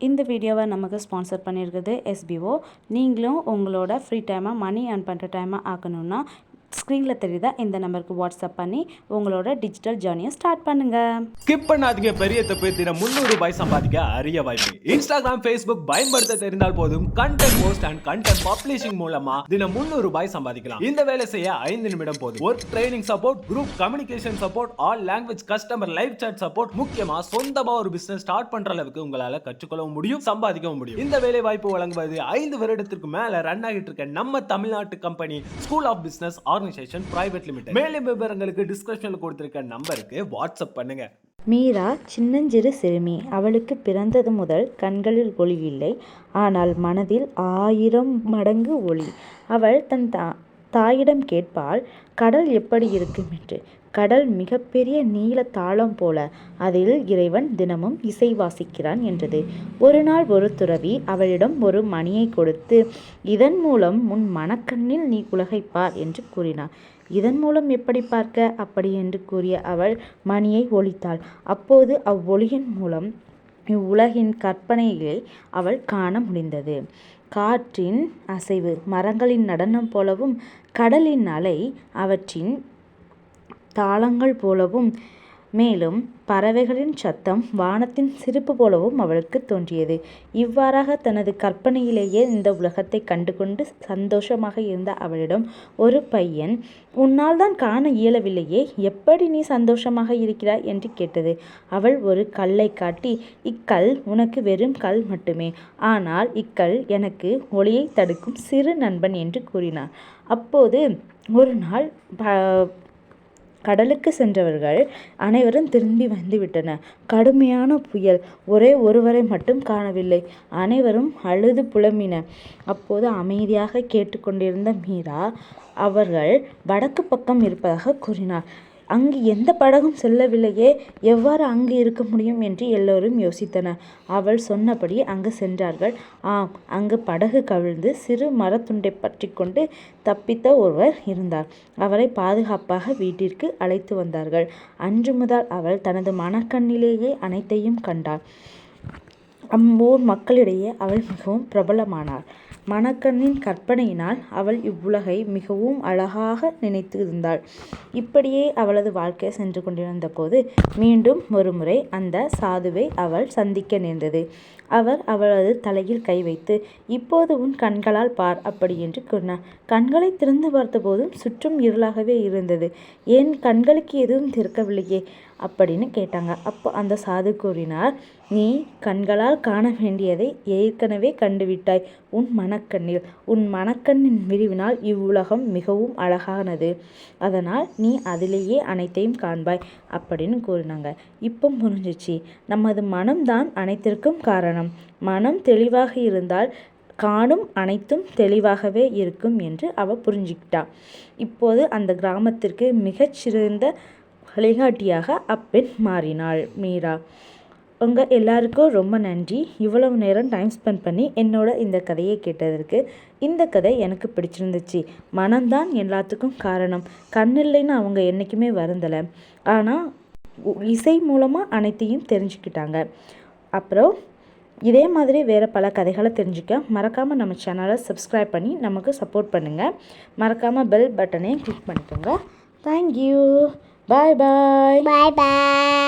இந்த வீடியோவை நமக்கு ஸ்பான்சர் பண்ணியிருக்குது எஸ்பிஓ நீங்களும் உங்களோட ஃப்ரீ டைமாக மணி ஏர்ன் பண்ணுற டைமாக ஆக்கணும்னா ஸ்க்ரீனில் தெரியுதா? இந்த நம்பருக்கு வாட்ஸ்அப் பண்ணி உங்களோட டிஜிட்டல் ஜேர்னியை ஸ்டார்ட் பண்ணுங்க. ஸ்கிப் பண்ணாதீங்க பெரிய தப்பு. தினம் முந்நூறு ரூபாய் சம்பாதிக்க அரிய வாய்ப்பு. இன்ஸ்டாகிராம் ஃபேஸ்புக் பயன்படுத்த தெரிந்தால் போதும். Content post and content publishing மூலமா தினம் முந்நூறு ரூபாய் சம்பாதிக்கலாம். இந்த வேலை செய்ய ஐந்து நிமிடம் போதும். Work training support group communication support all language customer live chat support முக்கியமா சொந்தமா ஒரு பிசினஸ் ஸ்டார்ட் பண்ற அளவுக்கு உங்களால கற்றுக்கொள்ளவும் முடியும் சம்பாதிக்கவும் முடியும். இந்த வேலை வாய்ப்பு வழங்குவது ஐந்து வருடத்திற்கு மேல ரன் ஆகிட்டு இருக்க நம்ம தமிழ்நாட்டு company school of business organisation private limited மேலும் விவரங்களுக்கு டிஸ்கிரிப்ஷனில் கொடுத்துருக்க நம்பருக்கு வாட்ஸ்அப் பண்ணுங்க. மீரா சின்னஞ்சிறு சிறுமி. அவளுக்கு பிறந்தது முதல் கண்களில் ஒளி இல்லை. ஆனால் மனதில் ஆயிரம் மடங்கு ஒளி. அவள் தன் தா தாயிடம் கேட்பாள் கடல் எப்படி இருக்கும்? என்று. கடல் மிகப்பெரிய நீல தாளம் போல அதில் இறைவன் தினமும் இசை வாசிக்கிறான் என்றது. ஒரு நாள் ஒரு துறவி அவளிடம் ஒரு மணியை கொடுத்து இதன் மூலம் உன் மனக்கண்ணில் நீ உலகைப் பார் என்று கூறினார் இதன் மூலம் எப்படி பார்க்க? அப்படி என்று கூறிய அவள் மணியை ஒழித்தாள். அப்போது அவ்வொளியின் மூலம் இவ்வுலகின் கற்பனையை அவள் காண முடிந்தது. காற்றின் அசைவு மரங்களின் நடனம் போலவும் கடலின் அலை அவற்றின் தாளங்கள் போலவும் மேலும் பறவைகளின் சத்தம் வானத்தின் சிரிப்பு போலவும் அவளுக்கு தோன்றியது. இவ்வாறாக தனது கற்பனையிலேயே இந்த உலகத்தை கண்டுகொண்டு சந்தோஷமாக இருந்த அவளிடம் ஒரு பையன் உன்னால் தான் காண இயலவில்லையே எப்படி நீ சந்தோஷமாக இருக்கிறாய்? என்று கேட்டது. அவள் ஒரு கல்லை காட்டி இக்கல் உனக்கு வெறும் கல் மட்டுமே ஆனால் இக்கல் எனக்கு ஒளியை தடுக்கும் சிறு நண்பன் என்று கூறினார் அப்போது ஒரு நாள் ப- கடலுக்கு சென்றவர்கள் அனைவரும் திரும்பி வந்துவிட்டனர் கடுமையான புயல். ஒரே ஒருவரை மட்டும் காணவில்லை. அனைவரும் அழுது புலம்பினர் அப்போது அமைதியாக கேட்டுக்கொண்டிருந்த மீரா அவர்கள் வடக்கு பக்கம் இருப்பதாக கூறினார். அங்கு எந்த படகும் செல்லவில்லையே எவ்வாறு அங்கு இருக்க முடியும் என்று எல்லோரும் யோசித்தனர். அவள் சொன்னபடி அங்கு சென்றார்கள். ஆம் அங்கு படகு கவிழ்ந்து சிறு மரத்துண்டை பற்றி கொண்டு தப்பித்த ஒருவர் இருந்தார். அவரை பாதுகாப்பாக வீட்டிற்கு அழைத்து வந்தார்கள். அன்று முதல் அவள் தனது மனக்கண்ணிலேயே அனைத்தையும் கண்டாள். அம்மூர் மக்களிடையே அவள் மிகவும் பிரபலமானாள். மணக்கண்ணின் கற்பனையினால் அவள் இவ்வுலகை மிகவும் அழகாக நினைத்து இருந்தாள் இப்படியே அவளது வாழ்க்கை சென்று கொண்டிருந்த போது மீண்டும் ஒருமுறை அந்த சாதுவை அவள் சந்திக்க நேர்ந்தது. அவர் அவளது தலையில் கை வைத்து இப்போது உன் கண்களால் பார் அப்படி என்று கூறினார். கண்களை திறந்து பார்த்தபோதும் சுற்றும் இருளாகவே இருந்தது. ஏன் கண்களுக்கு எதுவும் திறக்கவில்லையே அப்படின்னு கேட்டாங்க. அப்போ அந்த சாது கூறினார் நீ கண்களால் காண வேண்டியதை ஏற்கனவே கண்டுவிட்டாய். உன் மனக்கண்ணில் உன் மனக்கண்ணின் விரிவினால் இவ்வுலகம் மிகவும் அழகானது. அதனால் நீ அதிலேயே அனைத்தையும் காண்பாய் அப்படின்னு கூறினாங்க. இப்போ புரிஞ்சிச்சு. நமது மனம்தான் அனைத்திற்கும் காரணம். மனம் தெளிவாக இருந்தால் காணும் அனைத்தும் தெளிவாகவே இருக்கும் என்று அவ புரிஞ்சுக்கிட்டா. இப்போது அந்த கிராமத்திற்கு மிகச்சிறந்த வழிகாட்டியாக அப்பெண் மாறினாள். மீரா உங்கள் எல்லாருக்கும் ரொம்ப நன்றி. இவ்வளவு நேரம் டைம் ஸ்பெண்ட் பண்ணி என்னோட இந்த கதையை கேட்டதற்கு இந்த கதை எனக்கு பிடிச்சிருந்துச்சு. மனம்தான் எல்லாத்துக்கும் காரணம். கண்ணில்லைன்னு அவங்க என்றைக்குமே வருந்தலை. ஆனால் இசை மூலமாக அனைத்தையும் தெரிஞ்சுக்கிட்டாங்க. அப்புறம் இதே மாதிரி வேறு பல கதைகளை தெரிஞ்சுக்க மறக்காமல் நம்ம சேனலை சப்ஸ்கிரைப் பண்ணி நமக்கு சப்போர்ட் பண்ணுங்கள் மறக்காமல் பெல் பட்டனையும் கிளிக் பண்ணிக்கோங்க. Thank you Bye bye. Bye bye.